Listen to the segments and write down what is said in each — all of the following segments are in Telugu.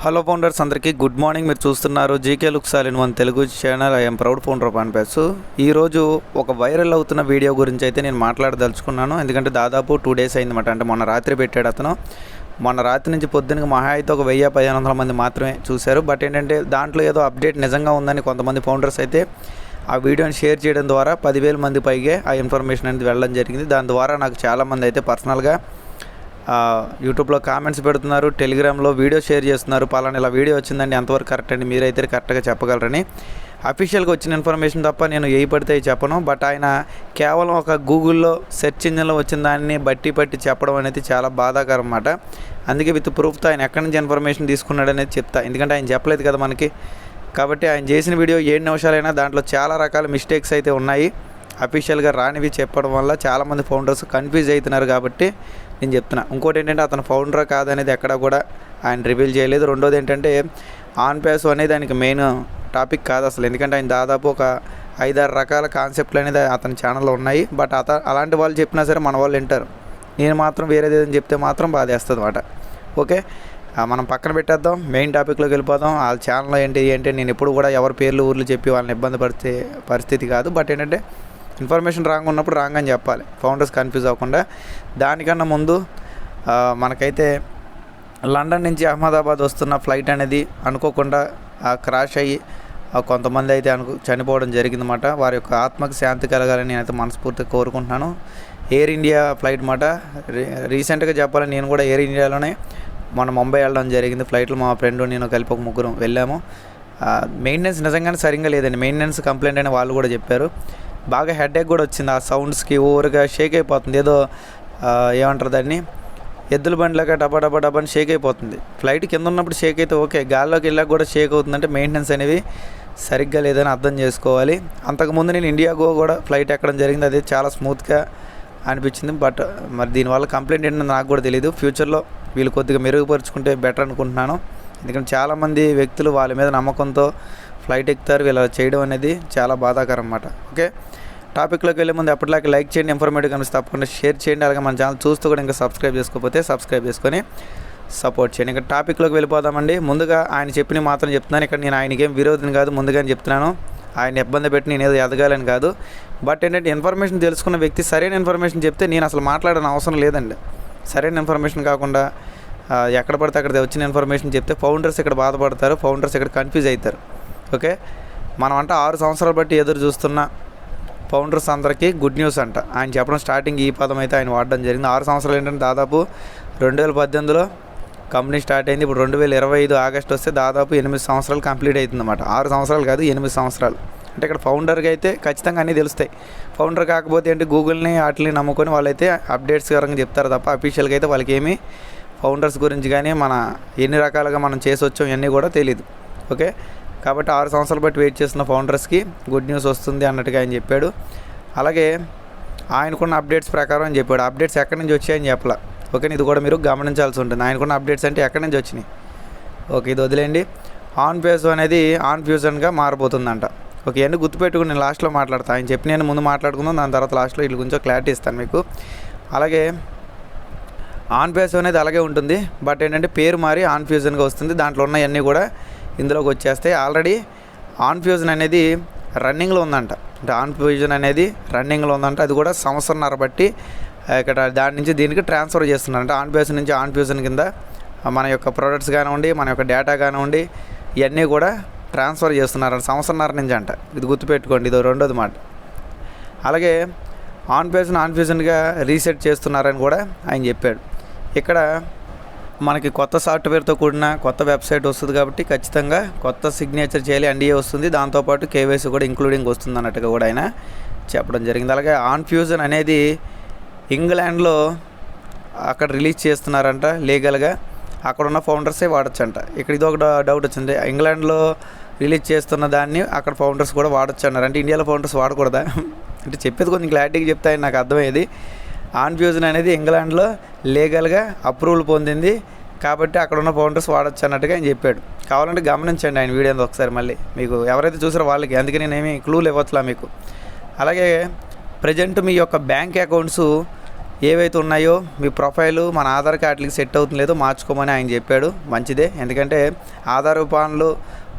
హలో ఫౌండర్స్ అందరికీ గుడ్ మార్నింగ్. మీరు చూస్తున్నారు GK look సాలిన్ one Telugu channel I'm proud founder of అన్పేస్ ఈరోజు ఒక వైరల్ అవుతున్న వీడియో గురించి అయితే నేను మాట్లాడదలుచుకున్నాను. ఎందుకంటే దాదాపు టూ డేస్ అయిందన్నమాట. అంటే మొన్న రాత్రి పెట్టాడు అతను. మొన్న రాత్రి నుంచి పొద్దునకి మహా అయితే ఒక వెయ్యి పదిహేను వందల మంది మాత్రమే చూశారు. బట్ ఏంటంటే దాంట్లో ఏదో అప్డేట్ నిజంగా ఉందని కొంతమంది ఫౌండర్స్ అయితే ఆ వీడియోని షేర్ చేయడం ద్వారా పదివేల మంది పైగే ఆ ఇన్ఫర్మేషన్ అనేది వెళ్ళడం జరిగింది. దాని ద్వారా నాకు చాలామంది అయితే పర్సనల్గా యూట్యూబ్లో కామెంట్స్ పెడుతున్నారు టెలిగ్రామ్లో వీడియో షేర్ చేస్తున్నారు. పలానా ఇలా వీడియో వచ్చిందండి ఎంతవరకు కరెక్ట్ అండి. మీరైతే కరెక్ట్గా చెప్పగలరని. అఫీషియల్గా వచ్చిన ఇన్ఫర్మేషన్ తప్ప నేను ఏ పడితే చెప్పను. బట్ ఆయన కేవలం ఒక గూగుల్లో సెర్చ్ ఇంజిన్లో వచ్చిన దాన్ని బట్టి పట్టి చెప్పడం అనేది చాలా బాధాకరం అన్నమాట. అందుకే విత్ ప్రూఫ్తో ఆయన ఎక్కడి నుంచి ఇన్ఫర్మేషన్ తీసుకున్నాడు అనేది చెప్తా. ఎందుకంటే ఆయన చెప్పలేదు కదా మనకి. కాబట్టి ఆయన చేసిన వీడియో ఏడు నిమిషాలైనా దాంట్లో చాలా రకాల మిస్టేక్స్ అయితే ఉన్నాయి. అఫీషియల్గా రానివి చెప్పడం వల్ల చాలామంది ఫౌండర్స్ కన్ఫ్యూజ్ అవుతున్నారు కాబట్టి నేను చెప్తున్నా. ఇంకోటి ఏంటంటే అతను ఫౌండర్ కాదనేది ఎక్కడ కూడా ఆయన రివీల్ చేయలేదు. రెండోది ఏంటంటే ఆన్ పేస్ అనేది ఆయనకి మెయిన్ టాపిక్ కాదు అసలు. ఎందుకంటే ఆయన దాదాపు ఒక ఐదారు రకాల కాన్సెప్ట్లు అనేది అతని ఛానల్లో ఉన్నాయి. బట్ అత అలాంటి వాళ్ళు చెప్పినా సరే మన వాళ్ళు వింటారు. నేను మాత్రం వేరేది ఏదైనా చెప్తే మాత్రం బాధేస్తుంది అనమాట ఓకే మనం పక్కన పెట్టేద్దాం. మెయిన్ టాపిక్లోకి వెళ్ళిపోదాం. వాళ్ళ ఛానల్లో ఏంటి ఏంటి నేను ఎప్పుడు కూడా ఎవరి పేర్లు ఊర్లు చెప్పి వాళ్ళని ఇబ్బంది పడితే పరిస్థితి కాదు. బట్ ఏంటంటే ఇన్ఫర్మేషన్ రాంగ్ ఉన్నప్పుడు రాంగ్ అని చెప్పాలి. ఫౌండర్స్ కన్ఫ్యూజ్ అవ్వకుండా. దానికన్నా ముందు మనకైతే లండన్ నుంచి అహ్మదాబాద్ వస్తున్న ఫ్లైట్ అనేది అనుకోకుండా క్రాష్ అయ్యి కొంతమంది అయితే అనుకు చనిపోవడం జరిగిందన్నమాట. వారి యొక్క ఆత్మకు శాంతి కలగాలని నేనైతే మనస్ఫూర్తిగా కోరుకుంటున్నాను. ఎయిర్ ఇండియా ఫ్లైట్ మాట రీ- రీసెంట్గా చెప్పాలని నేను కూడా ఎయిర్ ఇండియాలోనే మన ముంబై వెళ్ళడం జరిగింది. ఫ్లైట్లో మా ఫ్రెండ్ నేను కలిపి ఒక ముగ్గురం వెళ్ళాము. మెయింటెనెన్స్ నిజంగానే సరిగ్గా లేదండి. మెయింటెనెన్స్ కంప్లైంట్ అని వాళ్ళు కూడా చెప్పారు. బాగా హెడేక్ కూడా వచ్చింది. ఆ సౌండ్స్కి ఓవర్గా షేక్ అయిపోతుంది. ఏదో ఏమంటారు దాన్ని? ఎద్దుల బండిలాగా డబ్బా డబ్బా డబ్బా అని షేక్ అయిపోతుంది. ఫ్లైట్ కింద ఉన్నప్పుడు షేక్ అయితే ఓకే గాల్లోకి వెళ్ళాక కూడా షేక్ అవుతుందంటే మెయింటెనెన్స్ అనేవి సరిగ్గా లేదని అర్థం చేసుకోవాలి. అంతకుముందు నేను ఇండియాగో కూడా ఫ్లైట్ ఎక్కడం జరిగింది. అది చాలా స్మూత్గా అనిపించింది. బట్ మరి దీనివల్ల కంప్లైంట్ ఏంటో నాకు కూడా తెలియదు ఫ్యూచర్లో వీళ్ళు కొద్దిగా మెరుగుపరుచుకుంటే బెటర్ అనుకుంటున్నాను. ఎందుకంటే చాలామంది వ్యక్తులు వాళ్ళ మీద నమ్మకంతో ఫ్లైట్ ఎక్కుతారు. వీళ్ళు చేయడం అనేది చాలా బాధాకరం అన్నమాట. ఓకే టాపిక్లోకి వెళ్ళే ముందు ఎప్పటిలాగే లైక్ చేయండి ఇన్ఫర్మేటివ్ కనిపిస్తే తప్పకుండా షేర్ చేయండి. అలాగే మన ఛానల్ చూస్తూ కూడా ఇంకా సబ్స్క్రైబ్ చేసుకోకపోతే సబ్స్క్రైబ్ చేసుకొని సపోర్ట్ చేయండి. ఇంకా టాపిక్లోకి వెళ్ళిపోదామండి. ముందుగా ఆయన చెప్పిన మాత్రం చెప్తున్నాను. ఇక్కడ నేను ఆయనకేం విరోధిని కాదు ముందుగానే చెప్తున్నాను. ఆయన ఇబ్బంది పెట్టి నేను ఏదో ఎదగాలని కాదు. బట్ ఏంటంటే ఇన్ఫర్మేషన్ తెలుసుకున్న వ్యక్తి సరైన ఇన్ఫర్మేషన్ చెప్తే నేను అసలు మాట్లాడని అవసరం లేదండి. సరైన ఇన్ఫర్మేషన్ కాకుండా ఎక్కడ పడితే అక్కడ వచ్చిన ఇన్ఫర్మేషన్ చెప్తే ఫౌండర్స్ ఇక్కడ బాధపడతారు ఫౌండర్స్ ఇక్కడ కన్ఫ్యూజ్ అవుతారు. ఓకే మనం అంటే ఆరు సంవత్సరాలు బట్టి ఎదురు చూస్తున్నా ఫౌండర్స్ అందరికీ గుడ్ న్యూస్ అంట. ఆయన చెప్పడం స్టార్టింగ్ ఈ పదం అయితే ఆయన వాడడం జరిగింది. ఆరు సంవత్సరాలు ఏంటంటే దాదాపు రెండు వేల పద్దెనిమిదిలో కంపెనీ స్టార్ట్ అయింది. ఇప్పుడు రెండు వేల ఇరవై ఐదు ఆగస్ట్ వస్తే దాదాపు ఎనిమిది సంవత్సరాలు కంప్లీట్ అవుతుందన్నమాట. ఆరు సంవత్సరాలు కాదు ఎనిమిది సంవత్సరాలు. అంటే ఇక్కడ ఫౌండర్కి అయితే ఖచ్చితంగా అన్నీ తెలుస్తాయి. ఫౌండర్ కాకపోతే ఏంటి గూగుల్ని వాటిని నమ్ముకొని వాళ్ళైతే అప్డేట్స్ కరంగా చెప్తారు తప్ప అఫీషియల్గా అయితే వాళ్ళకి ఏమీ ఫౌండర్స్ గురించి కానీ మన ఎన్ని రకాలుగా మనం చేసి వచ్చాం ఇవన్నీ కూడా తెలియదు ఓకే? కాబట్టి ఆరు సంవత్సరాలు బట్టి వెయిట్ చేస్తున్న ఫౌండర్స్కి గుడ్ న్యూస్ వస్తుంది అన్నట్టుగా ఆయన చెప్పాడు. అలాగే ఆయనకున్న అప్డేట్స్ ప్రకారం చెప్పాడు. అప్డేట్స్ ఎక్కడి నుంచి వచ్చాయని చెప్పలా. ఓకే ఇది కూడా మీరు గమనించాల్సి ఉంటుంది. ఆయనకున్న అప్డేట్స్ అంటే ఎక్కడి నుంచి వచ్చినాయి? ఓకే ఇది వదిలేండి ఆన్ పేస్ అనేది ఆన్ ఫ్యూజన్గా మారిపోతుందంట ఓకే ఇవన్నీ గుర్తుపెట్టుకుని నేను లాస్ట్లో మాట్లాడతాను ఆయన చెప్పి నేను ముందు మాట్లాడుకుందాం దాని తర్వాత లాస్ట్లో వీళ్ళు గురించి క్లారిటీ ఇస్తాను మీకు. అలాగే ఆన్ పేస్ అనేది అలాగే ఉంటుంది. బట్ ఏంటంటే పేరు మారి ఆన్ ఫ్యూజన్గా వస్తుంది. దాంట్లో ఉన్నవన్నీ కూడా ఇందులోకి వచ్చేస్తే ఆల్రెడీ ఆన్ ఫ్యూజన్ అనేది రన్నింగ్లో ఉందంట. అంటే ఆన్ ఫ్యూజన్ అనేది రన్నింగ్లో ఉందంట. అది కూడా సంవత్సరంన్నర బట్టి ఇక్కడ దాని నుంచి దీనికి ట్రాన్స్ఫర్ చేస్తున్నారు. అంటే ఆన్ ఫ్యూజన్ నుంచి ఆన్ ఫ్యూజన్ కింద మన యొక్క ప్రొడక్ట్స్ కానివ్వండి మన యొక్క డేటా కానివ్వండి ఇవన్నీ కూడా ట్రాన్స్ఫర్ చేస్తున్నారు సంవత్సరంన్నర నుంచి అంట. ఇది గుర్తుపెట్టుకోండి ఇది రెండోది మాట. అలాగే ఆన్ ఫ్యూజన్ ఆన్ ఫ్యూజన్గా రీసెట్ చేస్తున్నారని కూడా ఆయన చెప్పాడు. ఇక్కడ మనకి కొత్త సాఫ్ట్వేర్తో కూడిన కొత్త వెబ్సైట్ వస్తుంది కాబట్టి ఖచ్చితంగా కొత్త సిగ్నేచర్ చేయాలి ఎన్డీఏ వస్తుంది. దాంతోపాటు కేవైసీ కూడా ఇంక్లూడింగ్ వస్తుంది అన్నట్టుగా కూడా ఆయన చెప్పడం జరిగింది. అలాగే ఆన్ ఫ్యూజన్ అనేది ఇంగ్లాండ్లో అక్కడ రిలీజ్ చేస్తున్నారంట లీగల్గా. అక్కడ ఉన్న ఫౌండర్సే వాడచ్చంట. ఇక్కడ ఇది ఒక డౌట్ వచ్చింది. ఇంగ్లాండ్లో రిలీజ్ చేస్తున్న దాన్ని అక్కడ ఫౌండర్స్ కూడా వాడచ్చు అన్నారు అంటే ఇండియాలో ఫౌండర్స్ వాడకూడదా? అంటే చెప్పేది కొంచెం క్లారిటీగా చెప్తే నాకు అర్థమయ్యేది. ఆన్ ఫ్యూజన్ అనేది ఇంగ్లాండ్లో లీగల్గా అప్రూవల్ పొందింది. కాబట్టి అక్కడ ఉన్న ఫౌండర్స్ వాడచ్చు అన్నట్టుగా ఆయన చెప్పాడు. కావాలంటే గమనించండి ఆయన వీడియోని ఒకసారి మళ్ళీ. మీకు ఎవరైతే చూసారో వాళ్ళకి అందుకే నేనేమి క్లూలు ఇవ్వట్లా మీకు. అలాగే ప్రజెంట్ మీ యొక్క బ్యాంక్ అకౌంట్స్ ఏవైతే ఉన్నాయో మీ ప్రొఫైలు మన ఆధార్ కార్డులకి సెట్ అవుతుంది లేదో మార్చుకోమని ఆయన చెప్పాడు. మంచిదే. ఎందుకంటే ఆధార్ పాన్లు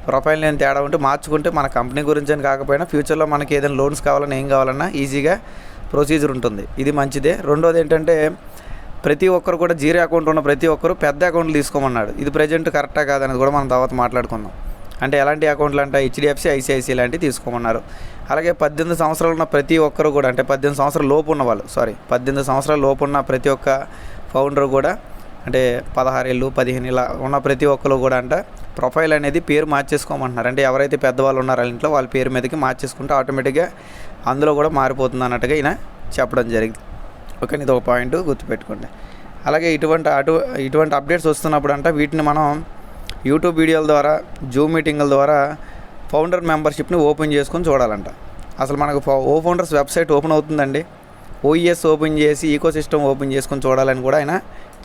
ప్రొఫైల్ నేను తేడా ఉంటే మార్చుకుంటే మన కంపెనీ గురించి అని కాకపోయినా ఫ్యూచర్లో మనకి ఏదైనా లోన్స్ కావాలన్నా ఏం కావాలన్నా ఈజీగా ప్రొసీజర్ ఉంటుంది. ఇది మంచిదే. రెండోది ఏంటంటే ప్రతి ఒక్కరు కూడా జీరో అకౌంట్ ఉన్న ప్రతి ఒక్కరు పెద్ద అకౌంట్లు తీసుకోమన్నాడు. ఇది ప్రజెంట్ కరెక్టా కాదనేది కూడా మనం తర్వాత మాట్లాడుకుందాం. అంటే ఎలాంటి అకౌంట్లు అంటే హెచ్డిఎఫ్సి ఐసిఐసి లాంటివి తీసుకోమన్నారు. అలాగే పద్దెనిమిది సంవత్సరాలు ఉన్న ప్రతి ఒక్కరు కూడా అంటే పద్దెనిమిది సంవత్సరాల లోపు ఉన్న వాళ్ళు సారీ పద్దెనిమిది సంవత్సరాల లోపు ఉన్న ప్రతి ఒక్క ఫౌండర్ కూడా అంటే పదహారేళ్ళు పదిహేను ఇలా ఉన్న ప్రతి ఒక్కరు కూడా అంటే ప్రొఫైల్ అనేది పేరు మార్చేసుకోమంటున్నారు అంటే ఎవరైతే పెద్దవాళ్ళు ఉన్నారో వాళ్ళ ఇంట్లో వాళ్ళ పేరు మీదకి మార్చేసుకుంటే ఆటోమేటిక్గా అందులో కూడా మారిపోతుంది అన్నట్టుగా ఈయన చెప్పడం జరిగింది. ఓకే ఇది ఒక పాయింట్ గుర్తుపెట్టుకోండి. అలాగే ఇటువంటి అటు ఇటువంటి అప్డేట్స్ వస్తున్నప్పుడు అంటే వీటిని మనం యూట్యూబ్ వీడియోల ద్వారా జూమ్ మీటింగ్ల ద్వారా ఫౌండర్ మెంబర్షిప్ని ఓపెన్ చేసుకొని చూడాలంట. అసలు మనకు ఓ ఫౌండర్స్ వెబ్సైట్ ఓపెన్ అవుతుందండి. ఓఈఎస్ ఓపెన్ చేసి ఈకో సిస్టమ్ ఓపెన్ చేసుకొని చూడాలని కూడా ఆయన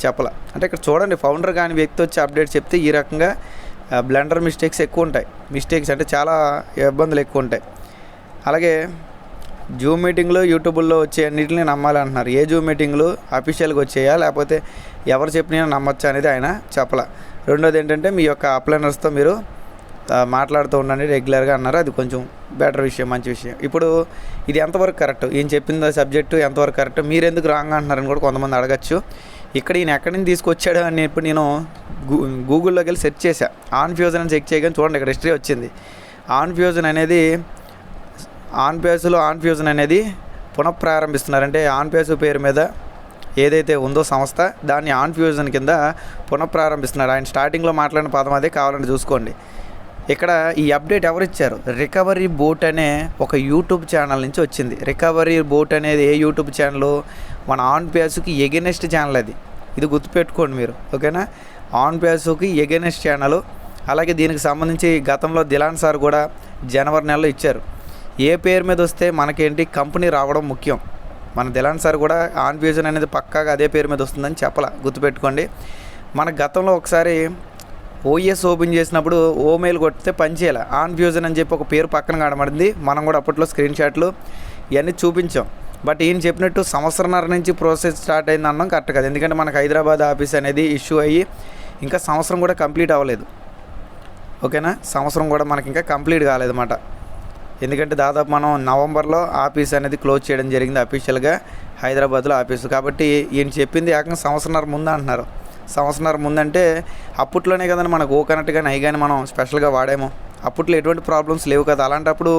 చెప్పాల. అంటే ఇక్కడ చూడండి ఫౌండర్ కాని వ్యక్తి వచ్చి అప్డేట్ చెప్తే ఈ రకంగా బ్లెండర్ మిస్టేక్స్ ఎక్కువ ఉంటాయి. మిస్టేక్స్ అంటే చాలా ఇబ్బందులు ఎక్కువ ఉంటాయి. అలాగే జూమ్ మీటింగ్లో యూట్యూబ్లో వచ్చే అన్నింటిని నమ్మాలంటున్నారు ఏ జూమ్ మీటింగ్లు అఫీషియల్గా వచ్చేయా? లేకపోతే ఎవరు చెప్పినా నమ్మొచ్చా అనేది ఆయన చెప్పాల. రెండోది ఏంటంటే మీ యొక్క అప్లైనర్స్తో మీరు మాట్లాడుతూ ఉండండి రెగ్యులర్గా అన్నారు. అది కొంచెం బెటర్ విషయం మంచి విషయం. ఇప్పుడు ఇది ఎంతవరకు కరెక్ట్? ఈయన చెప్పింది సబ్జెక్టు ఎంతవరకు కరెక్ట్? మీరు ఎందుకు రాంగ్ అంటున్నారని కూడా కొంతమంది అడగచ్చు. ఇక్కడ ఈయన ఎక్కడి నుంచి తీసుకొచ్చాడు అని ఇప్పుడు నేను గూ గూగుల్లోకి వెళ్ళి సెర్చ్ చేశాను ఆన్ ఫ్యూజన్ అని చెక్ చేయగానే చూడండి ఇక్కడ హిస్టరీ వచ్చింది. ఆన్ ఫ్యూజన్ అనేది ఆన్ పేస్లో ఆన్ ఫ్యూజన్ అనేది పునఃప్రారంభిస్తున్నారు అంటే ఆన్ పేస్ పేరు మీద ఏదైతే ఉందో సంస్థ దాన్ని ఆన్ ఫ్యూజన్ కింద పునఃప్రారంభిస్తున్నారు. ఆయన స్టార్టింగ్లో మాట్లాడిన పదం అదే కావాలని చూసుకోండి. ఇక్కడ ఈ అప్డేట్ ఎవరు ఇచ్చారు? రికవరీ బోట్ అనే ఒక యూట్యూబ్ ఛానల్ నుంచి వచ్చింది. రికవరీ బోట్ అనేది ఏ యూట్యూబ్ ఛానల్? మన ఆన్ పేస్కి ఎగెనెస్ట్ ఛానల్ అది. ఇది గుర్తుపెట్టుకోండి మీరు ఓకేనా? ఆన్ పేస్కి ఎగెనెస్ట్ ఛానల్. అలాగే దీనికి సంబంధించి గతంలో దిలాన్ సార్ కూడా జనవరి నెలలో ఇచ్చారు. ఏ పేరు మీద వస్తే మనకేంటి కంపెనీ రావడం ముఖ్యం. మన దిలాన్ సార్ కూడా ఆన్ ఫ్యూజన్ అనేది పక్కాగా అదే పేరు మీద వస్తుందని చెప్పాల గుర్తుపెట్టుకోండి. మన గతంలో ఒకసారి ఓఎస్ ఓపెన్ చేసినప్పుడు ఓమెయిల్ కొట్టితే కొడితే పనిచేయాల ఆన్ ఫ్యూజన్ అని చెప్పి ఒక పేరు పక్కన కనబడింది. మనం కూడా అప్పట్లో స్క్రీన్ షాట్లు ఇవన్నీ చూపించాం. బట్ ఈయన చెప్పినట్టు సంవత్సరంన్నర నుంచి ప్రాసెస్ స్టార్ట్ అయింది అన్నాం కరెక్ట్ కాదు. ఎందుకంటే మనకు హైదరాబాద్ ఆఫీస్ అనేది ఇష్యూ అయ్యి ఇంకా సంవత్సరం కూడా కంప్లీట్ అవ్వలేదు. ఓకేనా? సంవత్సరం కూడా మనకి ఇంకా కంప్లీట్ కాలేదన్నమాట. ఎందుకంటే దాదాపు మనం నవంబర్లో ఆఫీస్ అనేది క్లోజ్ చేయడం జరిగింది అఫీషియల్గా హైదరాబాద్లో ఆఫీసు. కాబట్టి ఈయన చెప్పింది ఏకంగా సంవత్సరాల ముందు అంటున్నారు. సంవత్సరాల ముందంటే అప్పట్లోనే కదండి మనకు ఓ కనెక్ట్ కానీ అవి కానీ మనం స్పెషల్గా వాడాము. అప్పట్లో ఎటువంటి ప్రాబ్లమ్స్ లేవు కదా. అలాంటప్పుడు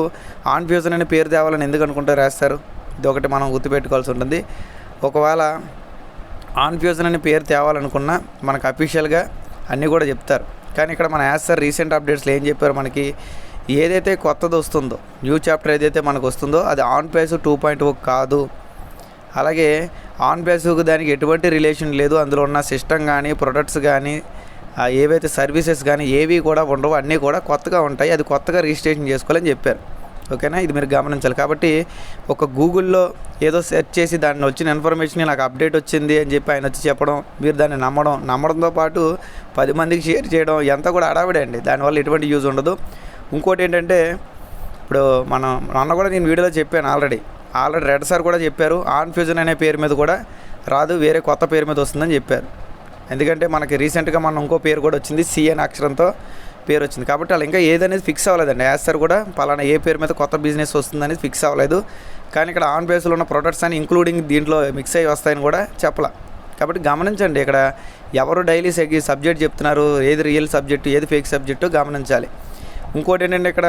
ఆన్ ఫ్యూజన్ అనే పేరు తేవాలని ఎందుకు అనుకుంటే రాస్తారు? ఇది ఒకటి మనం గుర్తుపెట్టుకోవాల్సి ఉంటుంది. ఒకవేళ ఆన్ ఫ్యూజన్ అనే పేరు తేవాలనుకున్నా మనకు అఫీషియల్గా అన్నీ కూడా చెప్తారు. కానీ ఇక్కడ మన యాజ్ సార్ రీసెంట్ అప్డేట్స్లో ఏం చెప్పారు మనకి? ఏదైతే కొత్తది వస్తుందో న్యూ చాప్టర్ ఏదైతే మనకు వస్తుందో అది on pace two point O కాదు. అలాగే ఆన్ పేస్కు దానికి ఎటువంటి రిలేషన్ లేదు. అందులో ఉన్న సిస్టమ్ కానీ ప్రొడక్ట్స్ కానీ ఏవైతే సర్వీసెస్ కానీ ఏవి కూడా ఉండవు. అన్నీ కూడా కొత్తగా ఉంటాయి. అది కొత్తగా రిజిస్ట్రేషన్ చేసుకోవాలని చెప్పారు. ఓకేనా ఇది మీరు గమనించాలి. కాబట్టి ఒక గూగుల్లో ఏదో సెర్చ్ చేసి దాన్ని వచ్చిన ఇన్ఫర్మేషన్ నాకు అప్డేట్ వచ్చింది అని చెప్పి ఆయన వచ్చి చెప్పడం మీరు దాన్ని నమ్మడం నమ్మడంతో పాటు పది మందికి షేర్ చేయడం ఎంత కూడా అడావిడే అండి. దానివల్ల ఎటువంటి యూజ్ ఉండదు. ఇంకోటి ఏంటంటే ఇప్పుడు మనం మొన్న కూడా నేను వీడియోలో చెప్పాను ఆల్రెడీ. ఆల్రెడీ రెడ్ సార్ కూడా చెప్పారు. ఆన్ ఫ్యూజన్ అనే పేరు మీద కూడా రాదు వేరే కొత్త పేరు మీద వస్తుందని చెప్పారు. ఎందుకంటే మనకి రీసెంట్గా మన ఇంకో పేరు కూడా వచ్చింది సిఎన్ అక్షరంతో పేరు వచ్చింది. కాబట్టి వాళ్ళు ఇంకా ఏదనేది ఫిక్స్ అవ్వలేదండి. యాజ్ సార్ కూడా పలానా ఏ పేరు మీద కొత్త బిజినెస్ వస్తుందనేది ఫిక్స్ అవ్వలేదు. కానీ ఇక్కడ ఆన్ బేస్లో ఉన్న ప్రొడక్ట్స్ అని ఇంక్లూడింగ్ దీంట్లో మిక్స్ అయ్యి వస్తాయని కూడా చెప్పాల. కాబట్టి గమనించండి ఇక్కడ ఎవరు డైలీ సబ్జెక్ట్ చెప్తున్నారు ఏది రియల్ సబ్జెక్టు ఏది ఫేక్ సబ్జెక్టు గమనించాలి. ఇంకోటి ఏంటంటే ఇక్కడ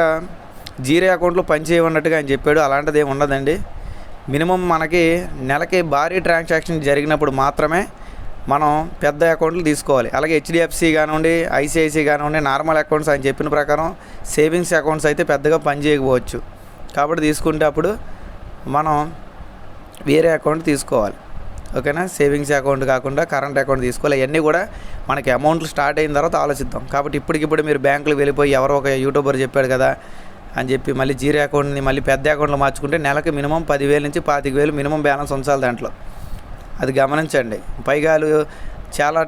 జీరో అకౌంట్లో పనిచేయమన్నట్టుగా ఆయన చెప్పాడు. అలాంటిది ఏమి ఉండదండి. మినిమం మనకి నెలకి భారీ ట్రాన్సాక్షన్ జరిగినప్పుడు మాత్రమే మనం పెద్ద అకౌంట్లు తీసుకోవాలి. అలాగే హెచ్డిఎఫ్సి కానివ్వండి ఐసిఐసి కానివ్వండి నార్మల్ అకౌంట్స్ ఆయన చెప్పిన ప్రకారం సేవింగ్స్ అకౌంట్స్ అయితే పెద్దగా పనిచేయకపోవచ్చు. కాబట్టి తీసుకుంటే అప్పుడు మనం వేరే అకౌంట్ తీసుకోవాలి. ఓకేనా? సేవింగ్స్ అకౌంట్ కాకుండా కరెంట్ అకౌంట్ తీసుకోవాలి. ఇవన్నీ కూడా మనకి అమౌంట్లు స్టార్ట్ అయిన తర్వాత ఆలోచిద్దాం. కాబట్టి ఇప్పటికిప్పుడు మీరు బ్యాంకులు వెళ్ళిపోయి ఎవరో ఒక యూట్యూబర్ చెప్పాడు కదా అని చెప్పి మళ్ళీ జీరో అకౌంట్ని మళ్ళీ పెద్ద అకౌంట్లో మార్చుకుంటే నెలకు మినిమం పదివేల నుంచి పాతిక వేలు మినిమం బ్యాలెన్స్ ఉంచాలి దాంట్లో. అది గమనించండి. పైగా వాళ్ళు చాలా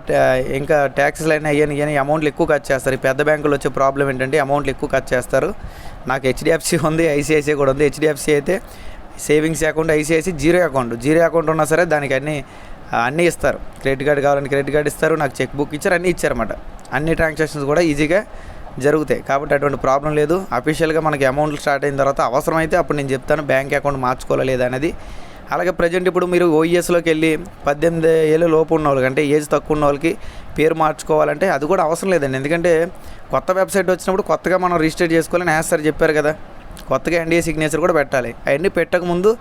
ఇంకా ట్యాక్స్లు అయినా అయ్యాను ఇవన్నీ అమౌంట్లు ఎక్కువ ఖర్చు చేస్తారు. ఈ పెద్ద బ్యాంకులు వచ్చే ప్రాబ్లం ఏంటంటే అమౌంట్లు ఎక్కువ ఖర్చు చేస్తారు. నాకు హెచ్డిఎఫ్సి ఉంది ఐసిఐసిఐ కూడా ఉంది. హెచ్డిఎఫ్సి అయితే savings account ICICI zero account. Zero account ఉన్నా సరే దానికి అన్ని అన్నీ ఇస్తారు. క్రెడిట్ కార్డు కావాలని క్రెడిట్ కార్డు ఇస్తారు నాకు చెక్ బుక్ ఇచ్చారు అన్నీ ఇచ్చారన్నమాట. అన్ని ట్రాన్సాక్షన్స్ కూడా ఈజీగా జరుగుతాయి. కాబట్టి అటువంటి ప్రాబ్లం లేదు. అఫీషియల్గా మనకి అమౌంట్లు స్టార్ట్ అయిన తర్వాత అవసరమైతే అప్పుడు నేను చెప్తాను బ్యాంక్ అకౌంట్ మార్చుకోవాలా లేదా అనేది. అలాగే ప్రజెంట్ ఇప్పుడు మీరు ఓఈఎస్లోకి వెళ్ళి పద్దెనిమిది ఏళ్ళు లోపు ఉన్న వాళ్ళకి అంటే ఏజ్ తక్కువ ఉన్న వాళ్ళకి పేరు మార్చుకోవాలంటే అది కూడా అవసరం లేదండి. ఎందుకంటే కొత్త వెబ్సైట్ వచ్చినప్పుడు కొత్తగా మనం రిజిస్టర్ చేసుకోవాలని యాస్ చెప్పారు కదా. కొత్తగా ఎన్డీఏ సిగ్నేచర్ కూడా పెట్టాలి. అవన్నీ పెట్టకముందు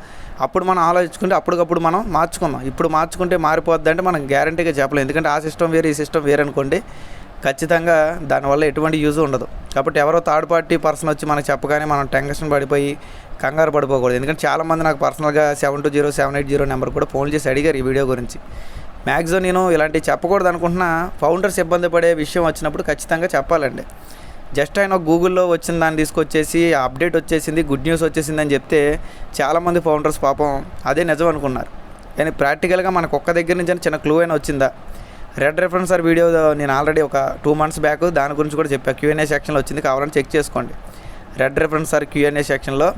అప్పుడు మనం ఆలోచించుకుంటే అప్పటికప్పుడు మనం మార్చుకుందాం. ఇప్పుడు మార్చుకుంటే మారిపోద్ది అంటే మనం గ్యారంటీగా చెప్పలేం. ఎందుకంటే ఆ సిస్టమ్ వేరే ఈ సిస్టమ్ వేరే అనుకోండి ఖచ్చితంగా దానివల్ల ఎటువంటి యూజ్ ఉండదు. కాబట్టి ఎవరో థర్డ్ పార్టీ పర్సన్ వచ్చి మనకు చెప్పగానే మనం టెన్షన్ పడిపోయి కంగారు పడిపోకూడదు. ఎందుకంటే చాలామంది నాకు పర్సనల్గా seven two zero seven eight zero number కూడా ఫోన్ చేసి అడిగారు ఈ వీడియో గురించి. మ్యాక్సిమం నేను ఇలాంటివి చెప్పకూడదు అనుకుంటున్నా ఫౌండర్స్ ఇబ్బంది పడే విషయం వచ్చినప్పుడు ఖచ్చితంగా చెప్పాలండి. జస్ట్ ఆయన గూగుల్లో వచ్చిన దాన్ని తీసుకొచ్చేసి అప్డేట్ వచ్చేసింది గుడ్ న్యూస్ వచ్చేసింది అని చెప్తే చాలామంది ఫౌండర్స్ పాపం అదే నిజం అనుకున్నారు. కానీ ప్రాక్టికల్గా మనకు ఒక్క దగ్గర నుంచి చిన్న క్లూ అయినా వచ్చిందా? రెడ్ రెఫరెన్స్ సార్ వీడియో నేను ఆల్రెడీ ఒక టూ మంత్స్ బ్యాక్ దాని గురించి కూడా చెప్పా. క్యూఎన్ఏ సెక్షన్లో వచ్చింది కావాలని చెక్ చేసుకోండి. రెడ్ రెఫరెన్స్ సార్ క్యూఎన్ఏ సెక్షన్లో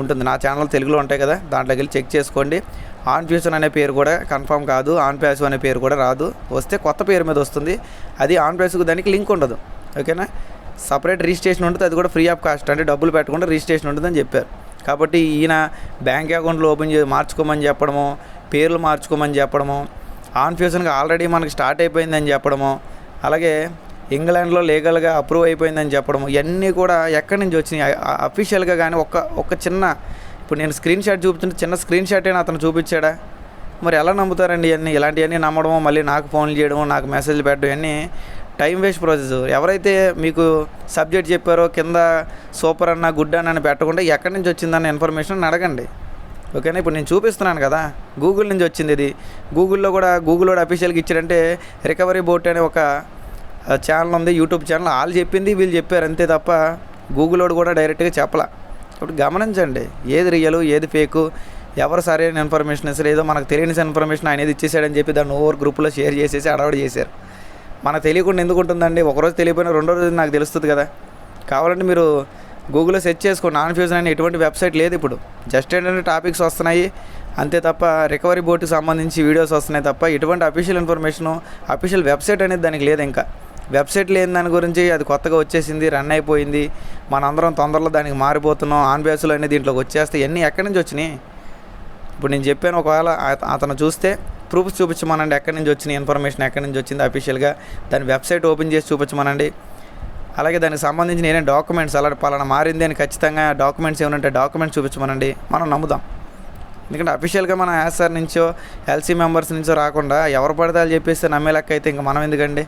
ఉంటుంది. నా ఛానల్ తెలుగులో ఉంటాయి కదా దాంట్లోకి వెళ్ళి చెక్ చేసుకోండి. ఆన్ ఫ్యూషన్ అనే పేరు కూడా కన్ఫర్మ్ కాదు ఆన్ ప్యాసివ్ అనే పేరు కూడా రాదు. వస్తే కొత్త పేరు మీద వస్తుంది. అది ఆన్ ప్యాసివ్ దానికి లింక్ ఉండదు. ఓకేనా? సపరేట్ రిజిస్ట్రేషన్ ఉంటుంది అది కూడా ఫ్రీ ఆఫ్ కాస్ట్. అంటే డబ్బులు పెట్టకుండా రిజిస్ట్రేషన్ ఉంటుందని చెప్పారు. కాబట్టి ఈయన బ్యాంక్ అకౌంట్లు ఓపెన్ చే మార్చుకోమని చెప్పడము పేర్లు మార్చుకోమని చెప్పడము ఆన్ ఫ్యూషన్గా ఆల్రెడీ మనకి స్టార్ట్ అయిపోయిందని చెప్పడము అలాగే ఇంగ్లాండ్లో లీగల్గా అప్రూవ్ అయిపోయిందని చెప్పడము ఇవన్నీ కూడా ఎక్కడి నుంచి వచ్చినాయి? అఫీషియల్గా కానీ ఒక్క ఒక చిన్న ఇప్పుడు నేను స్క్రీన్ షాట్ చూపుతుంటే చిన్న స్క్రీన్ షాట్ అయినా అతను చూపించాడా? మరి ఎలా నమ్ముతారండి ఇవన్నీ ఇలాంటివన్నీ నమ్మడము మళ్ళీ నాకు ఫోన్లు చేయడము నాకు మెసేజ్ పెట్టడం ఇవన్నీ టైం వేస్ట్ ప్రాసెస్. ఎవరైతే మీకు సబ్జెక్ట్ చెప్పారో కింద సూపర్ అన్న గుడ్ అన్న అని పెట్టకుండా ఎక్కడి నుంచి వచ్చిందన్న ఇన్ఫర్మేషన్ అడగండి. ఓకేనా? ఇప్పుడు నేను చూపిస్తున్నాను కదా. గూగుల్ నుంచి వచ్చింది ఇది. గూగుల్లో కూడా గూగుల్ అఫీషియల్కి అఫీషియల్గా ఇచ్చారంటే రికవరీ బోట్ అనే ఒక ఛానల్ ఉంది యూట్యూబ్ ఛానల్ వాళ్ళు చెప్పింది వీళ్ళు చెప్పారు. అంతే తప్ప గూగుల్ వాడు కూడా డైరెక్ట్గా చెప్పలా. ఇప్పుడు గమనించండి. ఏది రియల్ ఏది ఫేకు ఎవరు సరైన ఇన్ఫర్మేషన్ ఇస్తారు ఏదో మనకు తెలియని ఇన్ఫర్మేషన్ ఆయన ఇచ్చేసాడని చెప్పి దాన్ని ఓవర్ గ్రూప్లో షేర్ చేసేసి అడవాడు చేశారు. మనకు తెలియకుండా ఎందుకు ఉంటుందండి? ఒకరోజు తెలియపోయినా రెండో రోజు నాకు తెలుస్తుంది కదా. కావాలంటే మీరు గూగుల్లో సెర్చ్ చేసుకోండి. నాన్ ఫ్యూజన్ అనే ఎటువంటి వెబ్సైట్ లేదు ఇప్పుడు. జస్ట్ ఏంటంటే టాపిక్స్ వస్తున్నాయి. అంతే తప్ప రికవరీ బోర్డుకి సంబంధించి వీడియోస్ వస్తున్నాయి తప్ప ఎటువంటి అఫీషియల్ ఇన్ఫర్మేషన్ అఫీషియల్ వెబ్సైట్ అనేది దానికి లేదు ఇంకా. వెబ్సైట్ లేని దాని గురించి అది కొత్తగా వచ్చేసింది రన్ అయిపోయింది. మనందరం తొందరలో దానికి మారిపోతున్నాం. ఆన్ బేస్లో అనేది దీంట్లోకి వచ్చేస్తే ఇవన్నీ ఎక్కడి నుంచి వచ్చినాయి? ఇప్పుడు నేను చెప్పాను ఒకవేళ అతను చూస్తే ప్రూఫ్స్ చూపించమనండి. ఎక్కడి నుంచి వచ్చిన ఇన్ఫర్మేషన్ ఎక్కడి నుంచి వచ్చింది అఫీషియల్గా. దాని వెబ్సైట్ ఓపెన్ చేసి చూపించమనండి. అలాగే దానికి సంబంధించిన ఏమైనా డాక్యుమెంట్స్ అలా పలానా మారింది అని ఖచ్చితంగా డాక్యుమెంట్స్ ఏమైనా డాక్యుమెంట్స్ చూపించమనండి. మనం నమ్ముదాం. ఎందుకంటే అఫీషియల్గా మన యాస్ఆర్ నుంచో ఎల్సీ మెంబర్స్ నుంచో రాకుండా ఎవరు పడితే వాళ్ళు చెప్పేస్తే నమ్మే లెక్క అయితే ఇంక మనం ఎందుకండి?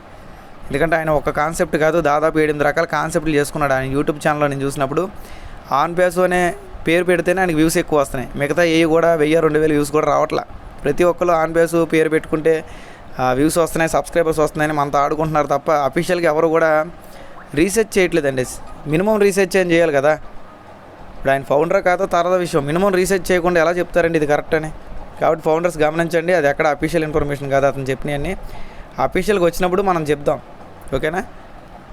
ఎందుకంటే ఆయన ఒక కాన్సెప్ట్ కాదు దాదాపు ఎనిమిది రకాల కాన్సెప్ట్లు చేసుకున్నాడు. ఆయన యూట్యూబ్ ఛానల్లో నేను చూసినప్పుడు ఆన్ పేస్ అనే పేరు పెడితేనే ఆయనకి వ్యూస్ ఎక్కువ వస్తున్నాయి. మిగతా ఏ కూడా వెయ్యి రెండు వేలు వ్యూస్ కూడా రావట్లే. ప్రతి ఒక్కరు ఆన్ బేస్ పేరు పెట్టుకుంటే వ్యూస్ వస్తున్నాయి సబ్స్క్రైబర్స్ వస్తున్నాయని మనతో ఆడుకుంటున్నారు తప్ప అఫీషియల్గా ఎవరు కూడా రీసెర్చ్ చేయట్లేదండి. మినిమం రీసెర్చ్ ఏం చేయాలి కదా? ఇప్పుడు ఆయన ఫౌండర్ కాదో తర్వాత విషయం. మినిమం రీసెర్చ్ చేయకుండా ఎలా చెప్తారండి ఇది కరెక్ట్ అని? కాబట్టి ఫౌండర్స్ గమనించండి అది ఎక్కడ అఫీషియల్ ఇన్ఫర్మేషన్ కాదు అతను చెప్పినవన్నీ. అఫీషియల్గా వచ్చినప్పుడు మనం చెప్దాం. ఓకేనా?